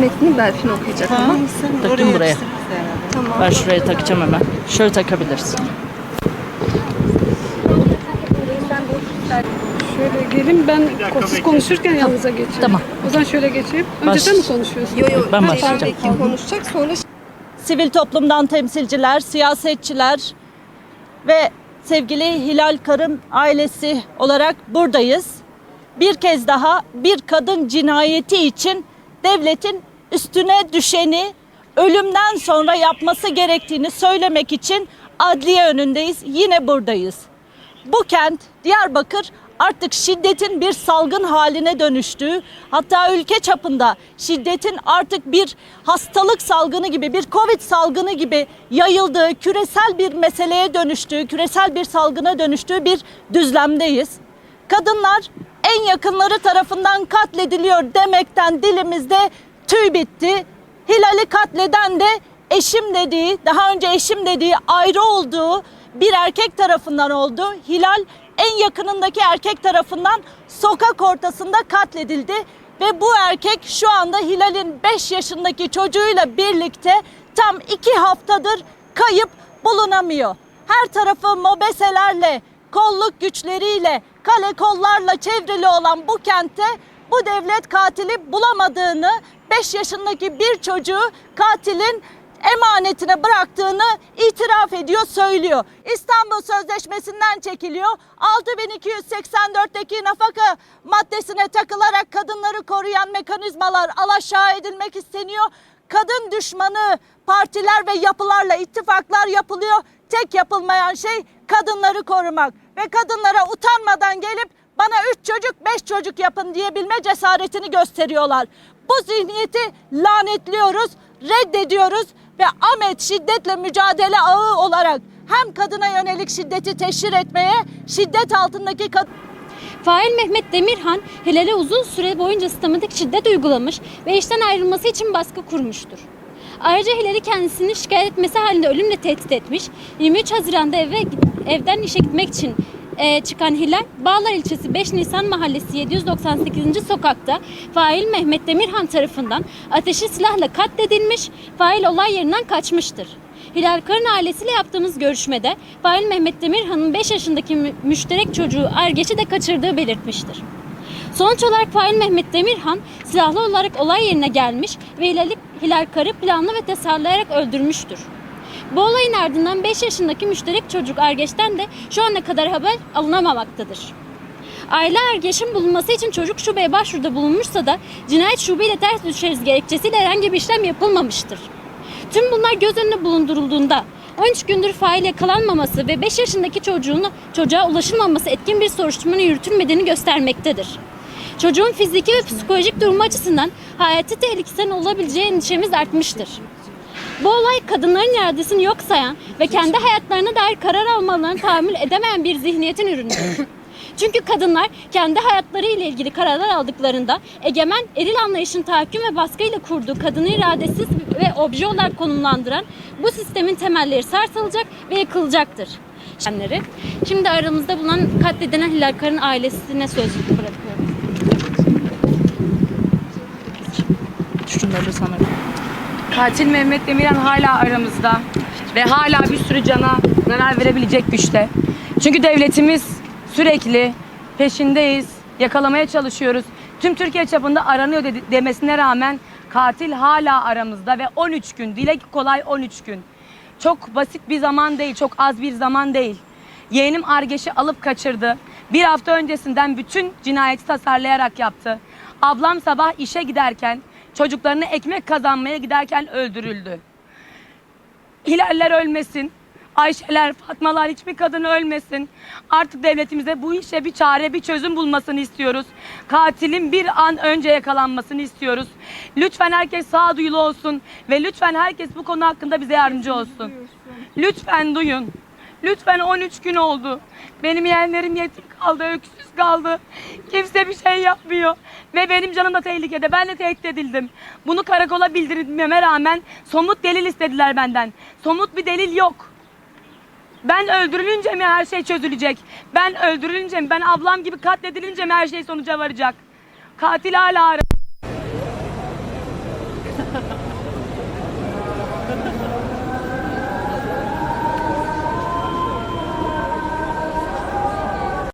metnini Berfin okuyacak ama. Takayım buraya. Tamam. Ben şuraya takacağım hemen. Şöyle takabilirsin. Şöyle gelin ben siz konuşurken yanınıza geçeyim. Tamam. O zaman şöyle geçeyim. Önce Baş- sen mi konuşuyorsun? Yo yo. Ben başlayacağım. Konuşacak sonra Sivil toplumdan temsilciler, siyasetçiler ve sevgili Hilal Karın ailesi olarak buradayız. Bir kez daha bir kadın cinayeti için devletin üstüne düşeni ölümden sonra yapması gerektiğini söylemek için adliye önündeyiz. Yine buradayız. Bu kent Diyarbakır artık şiddetin bir salgın haline dönüştüğü hatta ülke çapında şiddetin artık bir hastalık salgını gibi bir covid salgını gibi yayıldığı küresel bir meseleye dönüştüğü küresel bir salgına dönüştüğü bir düzlemdeyiz. Kadınlar en yakınları tarafından katlediliyor demekten dilimizde tüy bitti. Hilal'i katleden de eşim dediği, daha önce eşim dediği ayrı olduğu bir erkek tarafından oldu. Hilal en yakınındaki erkek tarafından sokak ortasında katledildi ve bu erkek şu anda Hilal'in 5 yaşındaki çocuğuyla birlikte tam 2 haftadır kayıp bulunamıyor. Her tarafı mobeselerle, kolluk güçleriyle, kale kollarla çevrili olan bu kentte bu devlet katili bulamadığını, 5 yaşındaki bir çocuğu katilin emanetine bıraktığını itiraf ediyor, söylüyor. İstanbul Sözleşmesi'nden çekiliyor. 6284'teki nafaka maddesine takılarak kadınları koruyan mekanizmalar alaşağı edilmek isteniyor. Kadın düşmanı partiler ve yapılarla ittifaklar yapılıyor. Tek yapılmayan şey kadınları korumak ve kadınlara utanmadan gelip bana üç çocuk beş çocuk yapın diyebilme cesaretini gösteriyorlar. Bu zihniyeti lanetliyoruz, reddediyoruz ve Ahmet şiddetle mücadele ağı olarak hem kadına yönelik şiddeti teşhir etmeye, şiddet altındaki kadın Fail Mehmet Demirhan, Hilal'e uzun süre boyunca sistematik şiddet uygulamış ve işten ayrılması için baskı kurmuştur. Ayrıca Hilal'i kendisini şikayet etmesi halinde ölümle tehdit etmiş. 23 Haziran'da eve evden işe gitmek için e, çıkan Hilal, Bağlar ilçesi 5 Nisan mahallesi 798. sokakta fail Mehmet Demirhan tarafından ateşli silahla katledilmiş, fail olay yerinden kaçmıştır. Hilal Karın ailesiyle yaptığımız görüşmede fail Mehmet Demirhan'ın 5 yaşındaki mü- müşterek çocuğu Ergeç'i de kaçırdığı belirtmiştir. Sonuç olarak fail Mehmet Demirhan silahlı olarak olay yerine gelmiş ve Hilal, Hilal Karı planlı ve tasarlayarak öldürmüştür. Bu olayın ardından 5 yaşındaki müşterek çocuk Ergeç'ten de şu ana kadar haber alınamamaktadır. Aile Ergeç'in bulunması için çocuk şubeye başvuruda bulunmuşsa da cinayet şubeyle ters düşeriz gerekçesiyle herhangi bir işlem yapılmamıştır. Tüm bunlar göz önüne bulundurulduğunda 13 gündür fail yakalanmaması ve 5 yaşındaki çocuğun çocuğa ulaşılmaması etkin bir soruşturmanın yürütülmediğini göstermektedir. Çocuğun fiziki ve psikolojik durumu açısından hayati tehlikesinin olabileceği endişemiz artmıştır. Bu olay kadınların iradesini yok sayan ve kendi hayatlarına dair karar almalarını tahammül edemeyen bir zihniyetin ürünüdür. Çünkü kadınlar kendi hayatları ile ilgili kararlar aldıklarında egemen eril anlayışın tahakküm ve baskıyla kurduğu kadını iradesiz ve obje olarak konumlandıran bu sistemin temelleri sarsılacak ve yıkılacaktır. Şimdi aramızda bulunan katledilen Hilal Karın ailesine sözcük bırakıyorum. Şunları sana. Katil Mehmet Demirhan hala aramızda ve hala bir sürü cana zarar verebilecek güçte. Çünkü devletimiz sürekli peşindeyiz, yakalamaya çalışıyoruz. Tüm Türkiye çapında aranıyor dedi- demesine rağmen katil hala aramızda ve 13 gün, dile kolay 13 gün. Çok basit bir zaman değil, çok az bir zaman değil. Yeğenim Argeş'i alıp kaçırdı. Bir hafta öncesinden bütün cinayeti tasarlayarak yaptı. Ablam sabah işe giderken, çocuklarına ekmek kazanmaya giderken öldürüldü. Hilaller ölmesin. Ayşeler, Fatmalar hiçbir kadın ölmesin. Artık devletimize bu işe bir çare, bir çözüm bulmasını istiyoruz. Katilin bir an önce yakalanmasını istiyoruz. Lütfen herkes sağduyulu olsun ve lütfen herkes bu konu hakkında bize yardımcı olsun. Lütfen duyun. Lütfen 13 gün oldu. Benim yeğenlerim yetim kaldı, öksüz kaldı. Kimse bir şey yapmıyor. Ve benim canım da tehlikede. Ben de tehdit edildim. Bunu karakola bildirmeme rağmen somut delil istediler benden. Somut bir delil yok. Ben öldürülünce mi her şey çözülecek? Ben öldürülünce mi? Ben ablam gibi katledilince mi her şey sonuca varacak? Katil hala ara-